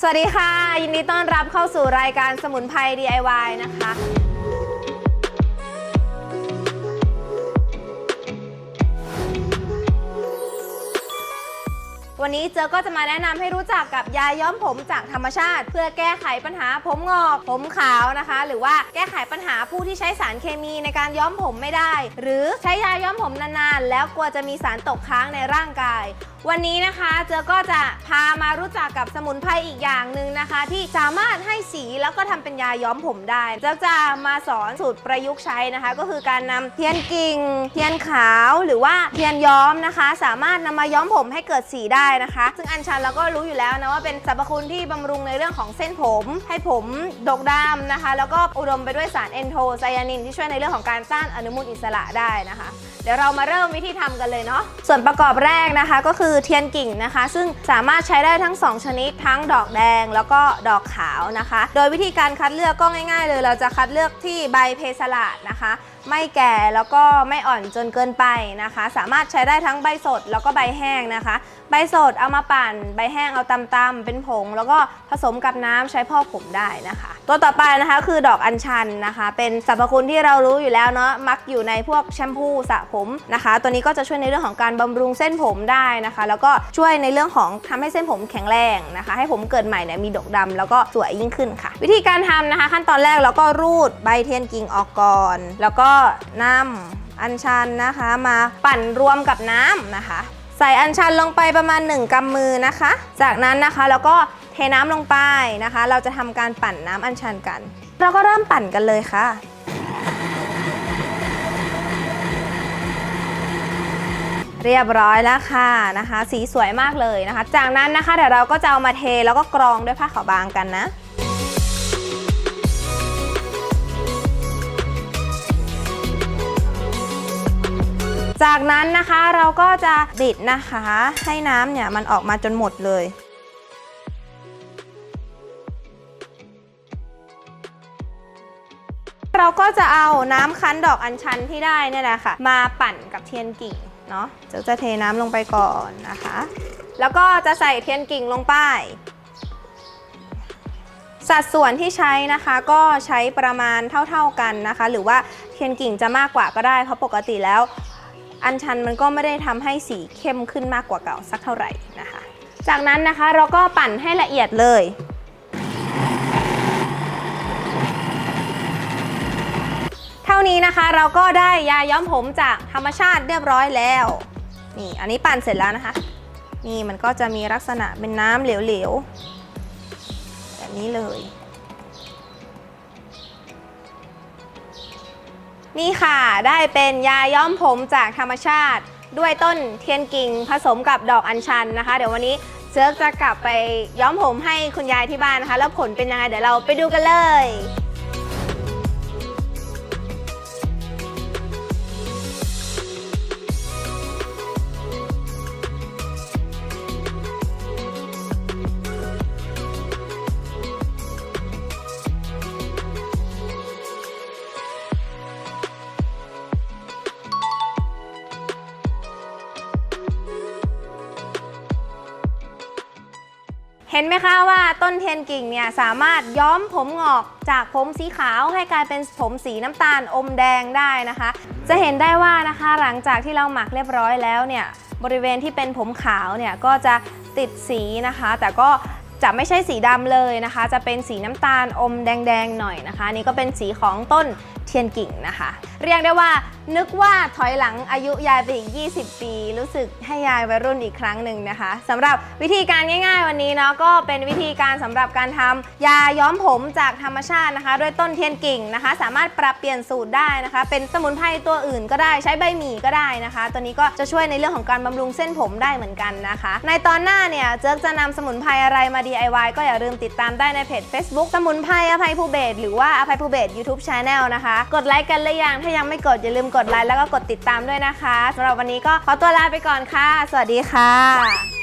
สวัสดีค่ะ ยินดีต้อนรับเข้าสู่รายการสมุนไพร DIY นะคะ วันนี้เจอก็จะมาแนะนำให้รู้จักกับยาย้อมผมจากธรรมชาติ เพื่อแก้ไขปัญหาผมงอก ผมขาวนะคะ หรือว่าแก้ไขปัญหาผู้ที่ใช้สารเคมีในการย้อมผมไม่ได้ หรือใช้ยาย้อมผมนานๆ แล้วกลัวจะมีสารตกค้างในร่างกาย วันนี้นะคะเจอก็จะพามารู้จักกับสมุนไพรอีกอย่างหนึ่งนะคะ ที่สามารถให้สีแล้วก็ทำเป็นยาย้อมผมได้เจอจะมาสอนสูตรประยุกต์ใช้นะคะ ก็คือการนำเทียนกิ่ง เทียนขาวหรือว่าเทียนย้อมนะคะ สามารถนำมาย้อมผมให้เกิดสีได้นะคะ ซึ่งอัญชันเราก็รู้อยู่แล้วนะว่าเป็นสรรพคุณที่บำรุงในเรื่องของเส้นผม ให้ผมดกดำนะคะ แล้วก็อุดมไปด้วยสารเอนโทไซยานินที่ช่วยในเรื่องของการสร้างอนุมูลอิสระได้นะคะ เดี๋ยวเรามาเริ่มวิธีทำกันเลยเนาะส่วนประกอบแรกนะคะก็คือเทียนกิ่งนะคะ ซึ่งสามารถใช้ได้ทั้ง 2 ชนิด ทั้งดอกแดงแล้วก็ดอกขาวนะคะ โดยวิธีการคัดเลือกก็ง่าย ๆ เลย เราจะคัดเลือกที่ใบเพสลาดนะคะ ไม่แก่แล้วก็ไม่อ่อนจนเกินไปนะคะ สามารถใช้ได้ทั้งใบสดแล้วก็ใบแห้งนะคะ ใบสดเอามาปั่น ใบแห้งเอาตำๆเป็นผง แล้วก็ผสมกับน้ำใช้พอกผมได้นะคะ ตัวต่อไปนะคะคือดอกอัญชันนะคะ เป็นสรรพคุณที่เรารู้อยู่แล้วเนาะมักอยู่ในพวกแชมพูสระผมนะคะ ตัวนี้ก็จะช่วยในเรื่องของการบำรุงเส้นผมได้นะคะ แล้วก็ช่วยในเรื่องของทำให้เส้นผมแข็งแรงนะคะ ให้ผมเกิดใหม่เนี่ยมีดกดำแล้วก็สวยยิ่งขึ้นค่ะ วิธีการทำนะคะ ขั้นตอนแรกเราก็รูดใบเทียนกิ่งออกก่อน แล้วก็นำอัญชันนะคะมาปั่นรวมกับน้ำนะคะ ใส่อัญชันลงไปประมาณ 1กำมือนะคะ จากนั้นนะคะแล้วก็เทน้ำลงไปนะคะ เราจะทำการปั่นน้ำอัญชันกัน เราก็เริ่มปั่นกันเลยค่ะเรียบร้อยแล้วค่ะนะคะ สีสวยมากเลยนะคะ จากนั้นนะคะเดี๋ยวเราก็จะเอามาเทแล้วก็กรองด้วยผ้าขาวบางกันนะ จากนั้นนะคะเราก็จะบิดนะคะ ให้น้ำเนี่ยมันออกมาจนหมดเลยเราก็จะเอาน้ำคั้นดอกอัญชันที่ได้นี่แหละค่ะ มาปั่นกับเทียนกิ่งเนาะจะจะเทน้ำลงไปก่อนนะคะ แล้วก็จะใส่เทียนกิ่งลงไป สัดส่วนที่ใช้นะคะก็ใช้ประมาณเท่าๆกันนะคะ หรือว่าเทียนกิ่งจะมากกว่าก็ได้เพราะปกติแล้ว อัญชันมันก็ไม่ได้ทำให้สีเข้มขึ้นมากกว่าเก่าสักเท่าไหร่นะคะ จากนั้นนะคะเราก็ปั่นให้ละเอียดเลยเท่านี้นะคะเราก็ได้ยาย้อมผมจากธรรมชาติเรียบร้อยแล้ว นี่อันนี้ปั่นเสร็จแล้วนะคะ นี่มันก็จะมีลักษณะเป็นน้ำเหลวๆแบบนี้เลย นี่ค่ะได้เป็นยาย้อมผมจากธรรมชาติ ด้วยต้นเทียนกิ่งผสมกับดอกอัญชันนะคะ เดี๋ยววันนี้เซิร์กจะกลับไปย้อมผมให้คุณยายที่บ้านนะคะ แล้วผลเป็นยังไงเดี๋ยวเราไปดูกันเลย ห็นไหมคะว่าต้นเทียนกิ่งเนี่ยสามารถย้อมผมงอกจากผมสีขาวให้กลายเป็นผมสีน้ำตาลอมแดงได้นะคะ จะเห็นได้ว่านะคะหลังจากที่เราหมักเรียบร้อยแล้วเนี่ยบริเวณที่เป็นผมขาวเนี่ยก็จะติดสีนะคะ แต่ก็จะไม่ใช่สีดำเลยนะคะ จะเป็นสีน้ำตาลอมแดงๆหน่อยนะคะ นี่ก็เป็นสีของต้น เทียนกิ่งนะคะ เรียกได้ว่านึกว่าถอยหลังอายุยายไปอีก 20 ปี รู้สึกให้ยายวัยรุ่นอีกครั้งหนึ่งนะคะสำหรับวิธีการง่าย ๆ วันนี้เนาะก็เป็นวิธีการสำหรับการทำยาย้อมผมจากธรรมชาตินะคะด้วยต้นเทียนกิ่งนะคะ สามารถปรับเปลี่ยนสูตรได้นะคะ เป็นสมุนไพรตัวอื่นก็ได้ใช้ใบหมี่ก็ได้นะคะ ตัวนี้ก็จะช่วยในเรื่องของการบำรุงเส้นผมได้เหมือนกันนะคะ ในตอนหน้าเนี่ยเจ๊กจะนำสมุนไพรอะไรมา DIY ก็อย่าลืมติดตามได้ในเพจ Facebook สมุนไพรอภัยภูเบศหรือว่าอภัยภูเบศ YouTube Channel นะคะกดไลค์กันหรือยัง ถ้ายังไม่กดอย่าลืมกดไลค์แล้วก็กดติดตามด้วยนะคะสำหรับวันนี้ก็ขอตัวลาไปก่อนค่ะ สวัสดีค่ะ